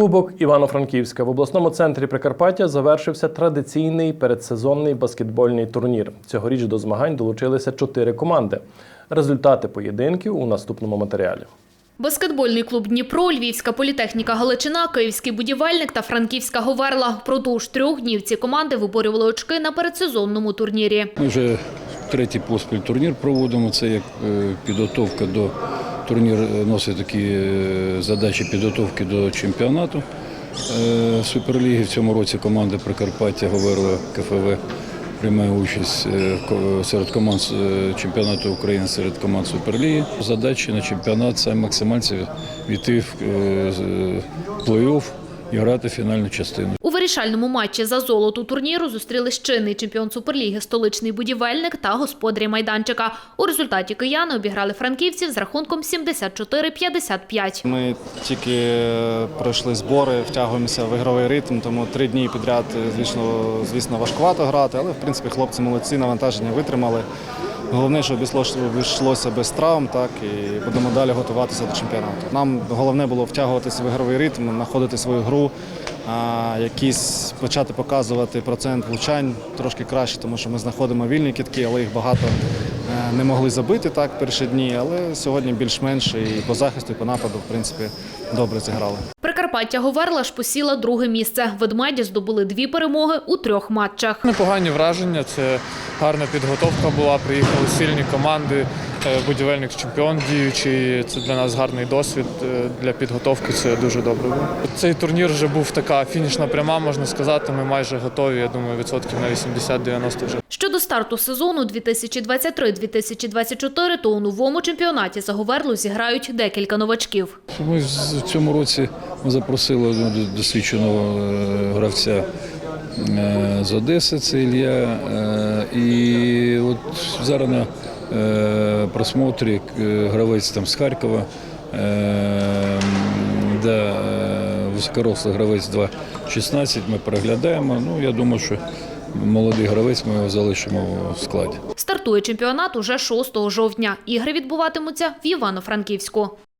Кубок Івано-Франківська в обласному центрі Прикарпаття завершився традиційний передсезонний баскетбольний турнір. Цьогоріч до змагань долучилися чотири команди. Результати поєдинків у наступному матеріалі. Баскетбольний клуб Дніпро, Львівська політехніка Галичина, Київський будівельник та Франківська Говерла. Впродовж трьох днів ці команди виборювали очки на передсезонному турнірі. Ми вже третій поспіль турнір проводимо. Це як е, підготовка до турнір носить такі е, задачі підготовки до чемпіонату е, Суперліги. В цьому році команда Прикарпаття Говерла КФВ приймає участь е, серед команд чемпіонату України серед команд Суперліги. Задачі на чемпіонат саме максимальці війти в плей-офф і грати фінальну частину. У вирішальному матчі за золоту турніру зустрілись чинний чемпіон Суперліги, столичний будівельник та господарі майданчика. У результаті кияни обіграли франківців з рахунком 74-55. Ми тільки е, пройшли збори, втягуємося в ігровий ритм, тому три дні підряд, е, звісно, звісно, важкувато грати, але в принципі хлопці молодці, навантаження витримали. Головне, що обійшлося без травм, так і будемо далі готуватися до чемпіонату. Нам головне було втягуватися в ігровий ритм, знаходити свою гру, якісь почати показувати процент влучань трошки краще, тому що ми знаходимо вільні кітки, але їх багато е, не могли забити так перші дні. Але сьогодні більш-менш і по захисту, і по нападу, в принципі, добре зіграли. Говерла ж посіла друге місце. Ведмеді здобули дві перемоги у трьох матчах. Непогані враження. Це гарна підготовка була. Приїхали сильні команди. Е, Будівельник чемпіон діючий. Це для нас гарний досвід е, для підготовки. Це дуже добре. було. Цей турнір вже був така фінішна пряма, можна сказати. Ми майже готові. Я думаю, відсотків на 80-90 вже. Щодо старту сезону 2023-2024, то у новому чемпіонаті за Говерлу зіграють декілька новачків. Ми в цьому році ми запросили до- досвідченого е, гравця з Одеси, це Ілля. Е, І от зараз на просмотрі е, гравець там з Харкова, де е, високорослий гравець 2.16 ми переглядаємо. Ну, я думаю, що молодий гравець ми його залишимо в складі. Стартує чемпіонат уже 6 жовтня. Ігри відбуватимуться в Івано-Франківську.